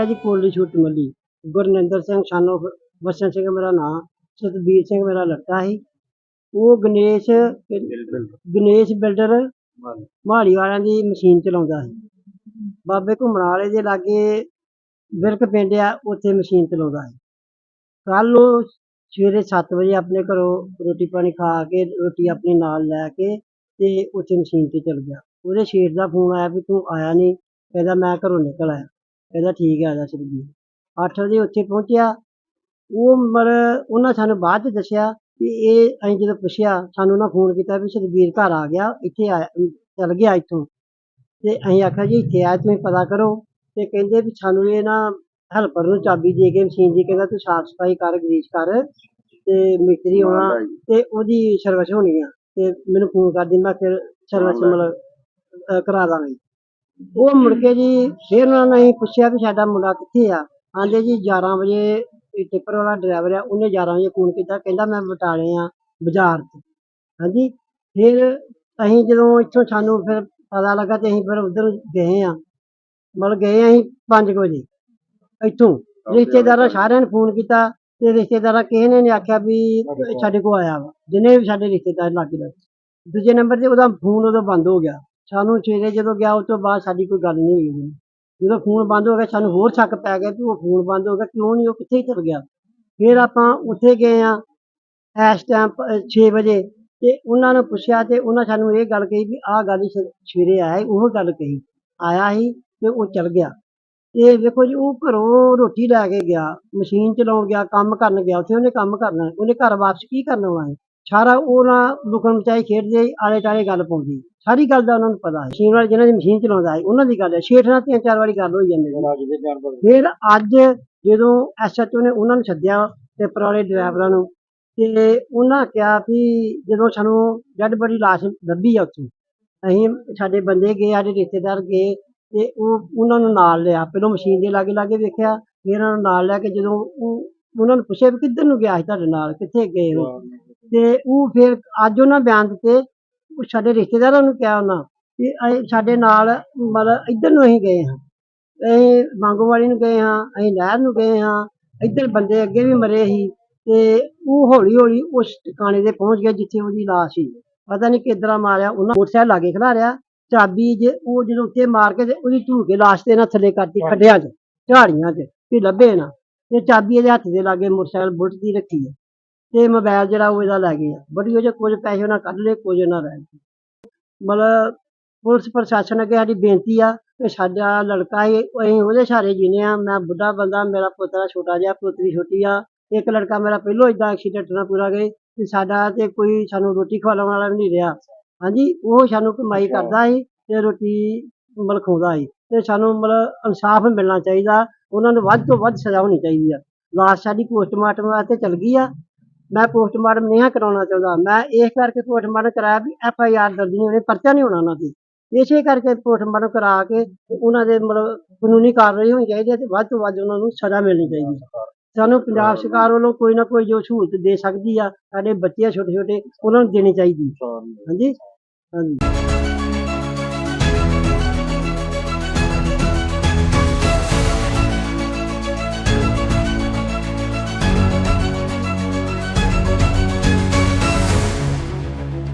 ਹੈ ਜੀ ਕੋਲੀ ਛੁੱਟ ਮੱਲੀ। ਗੁਰਨਿੰਦਰ ਸਿੰਘ ਸਾਨੂੰ ਬਸਨ ਸਿੰਘ ਮੇਰਾ ਨਾਮ ਸਤਬੀਰ ਸਿੰਘ ਮੇਰਾ ਲੜਕਾ ਸੀ। ਉਹ ਗਣੇਸ਼ ਗਣੇਸ਼ ਬਿਲਡਰ ਮਾਲੀ। ਵਾਲਿਆਂ ਦੀ ਮਸ਼ੀਨ ਚਲਾਉਂਦਾ ਸੀ। ਬਾਬੇ ਘੁੰਮਣ ਵਾਲੇ ਦੇ ਲਾਗੇ ਬਿਰਕ ਪਿੰਡ ਆ ਉੱਥੇ ਮਸ਼ੀਨ ਚਲਾਉਂਦਾ ਸੀ। ਕੱਲ ਉਹ ਸਵੇਰੇ 7 ਵਜੇ ਆਪਣੇ ਘਰੋਂ ਰੋਟੀ ਪਾਣੀ ਖਾ ਕੇ ਰੋਟੀ ਆਪਣੀ ਨਾਲ ਲੈ ਕੇ ਤੇ ਉੱਥੇ ਮਸ਼ੀਨ ਤੇ ਚਲ ਗਿਆ। ਉਹਦੇ ਸ਼ੇਰ ਦਾ ਫੋਨ ਆਇਆ ਵੀ ਤੂੰ ਆਇਆ ਨਹੀਂ ਕਹਿੰਦਾ ਮੈਂ ਘਰੋਂ ਨਿਕਲ ਆਇਆ। ਕਹਿੰਦਾ ਠੀਕ ਹੈ ਆ ਜਾ। ਸਤਬੀਰ 8 ਵਜੇ ਉੱਥੇ ਪਹੁੰਚਿਆ। ਉਹ ਮਰ ਉਹਨਾਂ ਸਾਨੂੰ ਬਾਅਦ ਚ ਦੱਸਿਆ ਕਿ ਇਹ ਅਸੀਂ ਜਦੋਂ ਪੁੱਛਿਆ ਸਾਨੂੰ ਉਹਨਾਂ ਫੋਨ ਕੀਤਾ ਵੀ ਸਤਬੀਰ ਘਰ ਆ ਗਿਆ ਇੱਥੇ ਆਇਆ ਚਲ ਗਿਆ ਇੱਥੋਂ। ਤੇ ਅਸੀਂ ਆਖਿਆ ਜੀ ਇੱਥੇ ਆ ਤੁਸੀਂ ਪਤਾ ਕਰੋ। ਤੇ ਕਹਿੰਦੇ ਵੀ ਸਾਨੂੰ ਇਹ ਨਾ ਹੈਲਪਰ ਨੂੰ ਚਾਬੀ ਦੇ ਕੇ ਮਸ਼ੀਨ ਦੀ ਕਹਿੰਦਾ ਤੂੰ ਸਾਫ਼ ਸਫ਼ਾਈ ਕਰ ਗਰੀਸ ਕਰ ਤੇ ਮਿਸਤਰੀ ਆਉਣਾ ਤੇ ਉਹਦੀ ਸਰਵਿਸ ਹੋਣੀ ਆ। ਤੇ ਮੈਨੂੰ ਫੋਨ ਕਰ ਦੀ ਮੈਂ ਫਿਰ ਸਰਵਿਸ ਮਤਲਬ ਕਰਾ ਦਾਂਗੇ। ਉਹ ਮੁੜ ਕੇ ਜੀ ਫਿਰ ਉਹਨਾਂ ਨੇ ਅਸੀਂ ਪੁੱਛਿਆ ਵੀ ਸਾਡਾ ਮੁੰਡਾ ਕਿੱਥੇ ਆ? ਆਂਦੇ ਜੀ 11 ਵਜੇ ਇਹ ਟਿੱਪਰ ਵਾਲਾ ਡਰਾਈਵਰ ਆ ਉਹਨੇ 11 ਵਜੇ ਫੋਨ ਕੀਤਾ ਕਹਿੰਦਾ ਮੈਂ ਬਟਾਲੇ ਆ ਬਾਜ਼ਾਰ 'ਚ ਹਾਂਜੀ ਫਿਰ ਅਸੀਂ ਜਦੋਂ ਇੱਥੋਂ ਸਾਨੂੰ ਫਿਰ ਪਤਾ ਲੱਗਾ ਤੇ ਅਸੀਂ ਫਿਰ ਉਧਰ ਗਏ ਆ। ਮਤਲਬ ਗਏ ਅਸੀਂ 5 ਵਜੇ ਇੱਥੋਂ। ਰਿਸ਼ਤੇਦਾਰਾਂ ਸਾਰਿਆਂ ਨੇ ਫੋਨ ਕੀਤਾ ਤੇ ਰਿਸ਼ਤੇਦਾਰਾਂ ਕਿਸੇ ਨੇ ਨਹੀਂ ਆਖਿਆ ਵੀ ਸਾਡੇ ਕੋਲ ਆਇਆ ਵਾ ਜਿੰਨੇ ਵੀ ਸਾਡੇ ਰਿਸ਼ਤੇਦਾਰ ਲੱਗ ਗਏ। ਦੂਜੇ ਨੰਬਰ ਤੇ ਉਹਦਾ ਫੋਨ ਉਦੋਂ ਬੰਦ ਹੋ ਗਿਆ। ਸਾਨੂੰ ਸਵੇਰੇ ਜਦੋਂ ਗਿਆ ਉਸ ਤੋਂ ਬਾਅਦ ਸਾਡੀ ਕੋਈ ਗੱਲ ਨਹੀਂ ਹੋਈ ਉਹਦੇ। ਜਦੋਂ ਫੋਨ ਬੰਦ ਹੋ ਗਿਆ ਸਾਨੂੰ ਹੋਰ ਸ਼ੱਕ ਪੈ ਗਿਆ ਕਿ ਉਹ ਫੋਨ ਬੰਦ ਹੋ ਗਿਆ ਕਿਉਂ ਨਹੀਂ ਉਹ ਕਿੱਥੇ ਚਲ ਗਿਆ। ਫਿਰ ਆਪਾਂ ਉੱਥੇ ਗਏ ਆ ਇਸ ਟਾਈਮ 6 ਵਜੇ ਤੇ ਉਹਨਾਂ ਨੂੰ ਪੁੱਛਿਆ ਤੇ ਉਹਨਾਂ ਸਾਨੂੰ ਇਹ ਗੱਲ ਕਹੀ ਵੀ ਆਹ ਗੱਲ ਸ- ਸਵੇਰੇ ਆਇਆ ਸੀ, ਉਹ ਗੱਲ ਕਹੀ। ਆਇਆ ਸੀ ਤੇ ਉਹ ਚਲ ਗਿਆ। ਤੇ ਵੇਖੋ ਜੀ ਉਹ ਘਰੋਂ ਰੋਟੀ ਲੈ ਕੇ ਗਿਆ ਮਸ਼ੀਨ ਚਲਾਉਣ ਗਿਆ ਕੰਮ ਕਰਨ ਗਿਆ ਉੱਥੇ ਉਹਨੇ ਕੰਮ ਕਰਨਾ ਹੈ। ਉਹਨੇ ਘਰ ਵਾਪਸ ਕੀ ਕਰਨ ਆਉਣਾ ਹੈ ਸਾਰਾ ਉਹਨਾਂ ਲੁਕਣ ਮਚਾਈ ਖੇਡਦੇ ਆਲੇ ਟਾਲੇ ਗੱਲ ਪਾਉਂਦੀ। ਸਾਰੀ ਗੱਲ ਦਾ ਉਹਨਾਂ ਨੂੰ ਪਤਾ ਹੈ। ਮਸ਼ੀਨ ਵਾਲੇ ਜਿਹਨਾਂ ਦੀ ਮਸ਼ੀਨ ਚਲਾਉਂਦਾ ਹੈ ਉਹਨਾਂ ਦੀ ਗੱਲ ਹੈ। ਸ਼ੇਠ ਨਾਲ ਤਿੰਨ ਚਾਰ ਵਾਰੀ ਗੱਲ ਹੋਈ ਜਾਂਦੀ ਹੈ। ਫਿਰ ਅੱਜ ਜਦੋਂ ਐਸਐਚਓ ਨੇ ਉਹਨਾਂ ਨੂੰ ਸੱਦਿਆ ਪੇਪਰ ਵਾਲੇ ਡਰਾਈਵਰਾਂ ਨੂੰ ਤੇ ਉਹਨਾਂ ਕਿਹਾ ਵੀ ਜਦੋਂ ਸਾਨੂੰ ਡੈਡ ਬੜੀ ਲਾਸ਼ ਲੱਭੀ ਆ ਉੱਥੋਂ ਅਸੀਂ ਸਾਡੇ ਬੰਦੇ ਗਏ ਸਾਡੇ ਰਿਸ਼ਤੇਦਾਰ ਗਏ ਤੇ ਉਹ ਉਹਨਾਂ ਨੂੰ ਨਾਲ ਲਿਆ। ਪਹਿਲਾਂ ਮਸ਼ੀਨ ਦੇ ਲਾਗੇ ਲਾਗੇ ਵੇਖਿਆ ਫਿਰ ਉਹਨਾਂ ਨੂੰ ਨਾਲ ਲੈ ਕੇ ਜਦੋਂ ਉਹ ਉਹਨਾਂ ਨੂੰ ਪੁੱਛਿਆ ਵੀ ਕਿੱਧਰ ਨੂੰ ਗਿਆ ਸੀ ਤੁਹਾਡੇ ਨਾਲ ਕਿੱਥੇ ਗਏ ਹੋ। ਤੇ ਉਹ ਫਿਰ ਅੱਜ ਉਹਨਾਂ ਬਿਆਨ ਦਿੱਤੇ, ਉਹ ਸਾਡੇ ਰਿਸ਼ਤੇਦਾਰਾਂ ਨੂੰ ਕਿਹਾ ਉਹਨਾਂ ਕਿ ਅਸੀਂ ਸਾਡੇ ਨਾਲ ਮਤਲਬ ਇੱਧਰ ਨੂੰ ਅਸੀਂ ਗਏ ਹਾਂ। ਅਸੀਂ ਵਾਲੀ ਨੂੰ ਗਏ ਹਾਂ, ਅਸੀਂ ਨਹਿਰ ਨੂੰ ਗਏ ਹਾਂ, ਇੱਧਰ ਬੰਦੇ ਅੱਗੇ ਵੀ ਮਰੇ ਸੀ ਤੇ ਉਹ ਹੌਲੀ ਹੌਲੀ ਉਸ ਟਿਕਾਣੇ ਤੇ ਪਹੁੰਚ ਗਿਆ ਜਿੱਥੇ ਉਹਦੀ ਲਾਸ਼ ਸੀ। ਪਤਾ ਨਹੀਂ ਕਿੱਦਾਂ ਮਾਰਿਆ, ਉਹਨਾਂ ਮੋਟਰਸਾਈਕਲ ਲਾਗੇ ਖਿਲਾਰਿਆ, ਚਾਬੀ ਜੇ ਉਹ ਜਦੋਂ ਉੱਤੇ ਮਾਰ ਕੇ ਤੇ ਉਹਦੀ ਧੂ ਕੇ ਲਾਸ਼ ਤੇ ਨਾ ਥੱਲੇ ਕਰਤੀ ਖੱਡਿਆਂ 'ਚ, ਝਾੜੀਆਂ 'ਚ, ਵੀ ਲੱਭੇ ਨਾ। ਤੇ ਚਾਬੀ ਇਹਦੇ ਹੱਥ ਦੇ ਲਾਗੇ ਮੋਟਰਸਾਈਕਲ ਬੁਲਟ ਦੀ ਰੱਖੀ ਹੈ ਤੇ ਮੋਬਾਈਲ ਜਿਹੜਾ ਉਹ ਇਹਦਾ ਲੈ ਗਏ ਆ ਬੜੀ ਉਹ 'ਚ ਕੁਝ ਪੈਸੇ ਉਹਨਾਂ ਕੱਢ ਲਏ ਕੁਝ ਉਹਨਾਂ ਰਹਿ ਗਏ ਮਤਲਬ ਪੁਲਿਸ ਪ੍ਰਸ਼ਾਸਨ ਅੱਗੇ ਸਾਡੀ ਬੇਨਤੀ ਆ ਕਿ ਸਾਡਾ ਲੜਕਾ ਹੈ ਅਸੀਂ ਉਹਦੇ ਸਹਾਰੇ ਜੀਨੇ ਆ। ਮੈਂ ਬੁੱਢਾ ਬੰਦਾ ਮੇਰਾ ਪੁੱਤਰਾ ਛੋਟਾ ਜਿਹਾ ਪੁੱਤਰੀ ਛੋਟੀ ਆ। ਇੱਕ ਲੜਕਾ ਮੇਰਾ ਪਹਿਲੋਂ ਇਦਾਂ ਐਕਸੀਡੈਂਟ ਨਾਲ ਪੂਰਾ ਗਏ ਤੇ ਸਾਡਾ ਤੇ ਕੋਈ ਸਾਨੂੰ ਰੋਟੀ ਖਵਾਉਣ ਵਾਲਾ ਵੀ ਨਹੀਂ ਰਿਹਾ। ਹਾਂਜੀ ਉਹ ਸਾਨੂੰ ਕਮਾਈ ਕਰਦਾ ਸੀ ਤੇ ਰੋਟੀ ਮਤਲਬ ਖਵਾਉਂਦਾ ਸੀ। ਤੇ ਸਾਨੂੰ ਮਤਲਬ ਇਨਸਾਫ ਮਿਲਣਾ ਚਾਹੀਦਾ। ਉਹਨਾਂ ਨੂੰ ਵੱਧ ਤੋਂ ਵੱਧ ਸਜ਼ਾ ਹੋਣੀ ਚਾਹੀਦੀ ਆ। ਲਾਸ਼ ਸਾਡੀ ਪੋਸਟਮਾਰਟਮ ਵਾਸਤੇ ਚਲ ਗਈ ਆ। ਮੈਂ ਪੋਸਟਮਾਰਟਮ ਨਹੀਂ ਕਰਾਉਣਾ ਚਾਹੁੰਦਾ। ਮੈਂ ਇਸ ਕਰਕੇ ਪੋਸਟਮਾਰਟਮ ਕਰਾਇਆ ਵੀ ਐਫ ਆਈ ਆਰ ਦਰਜ ਨਹੀਂ ਹੋਣੀ ਪਰਚਾ ਨਹੀਂ ਹੋਣਾ ਉਹਨਾਂ ਤੇ। ਇਸੇ ਕਰਕੇ ਪੋਸਟਮਾਰਟਮ ਕਰਾ ਕੇ ਉਹਨਾਂ ਦੇ ਮਤਲਬ ਕਾਨੂੰਨੀ ਕਾਰਵਾਈ ਹੋਣੀ ਚਾਹੀਦੀ ਹੈ ਤੇ ਵੱਧ ਤੋਂ ਵੱਧ ਉਹਨਾਂ ਨੂੰ ਸਜ਼ਾ ਮਿਲਣੀ ਚਾਹੀਦੀ ਹੈ। ਸਾਨੂੰ ਪੰਜਾਬ ਸਰਕਾਰ ਵੱਲੋਂ ਕੋਈ ਨਾ ਕੋਈ ਜੋ ਸਹੂਲਤ ਦੇ ਸਕਦੀ ਆ ਸਾਡੇ ਬੱਚੇ ਛੋਟੇ ਛੋਟੇ ਉਹਨਾਂ ਨੂੰ ਦੇਣੀ ਚਾਹੀਦੀ ਹਾਂਜੀ? ਹਾਂਜੀ।